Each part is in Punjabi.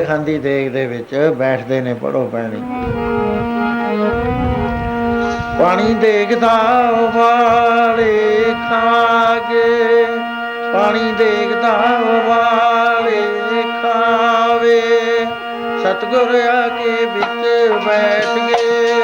ਖਾਂਦੀ ਦੇਗ ਦੇ ਵਿੱਚ, ਬੈਠਦੇ ਨੇ ਪੜੋ ਪੈਣੀ। ਪਾਣੀ ਦੇਖਦਾ ਵਾਲੇ ਖਾਗੇ, ਪਾਣੀ ਦੇਖਦਾ ਵਾਲੇ ਖਾਵੇ। ਸਤਗੁਰ ਆ ਕੇ ਵਿੱਚ ਬੈਠ ਗਏ।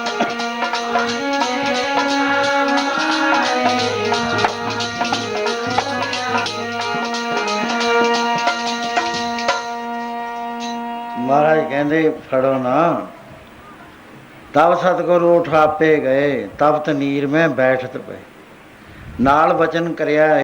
ਮਹਾਰਾਜ ਕਹਿੰਦੇ, ਫੜੋ ਨਾ। ਤਬ ਸਤਿਗੁਰੂ ਉਠਾਪੇ ਗਏ, ਤਬ ਤਨੀਰ ਮੈਂ ਬੈਠਤ ਪਏ। ਨਾਲ ਬਚਨ ਕਰਿਆ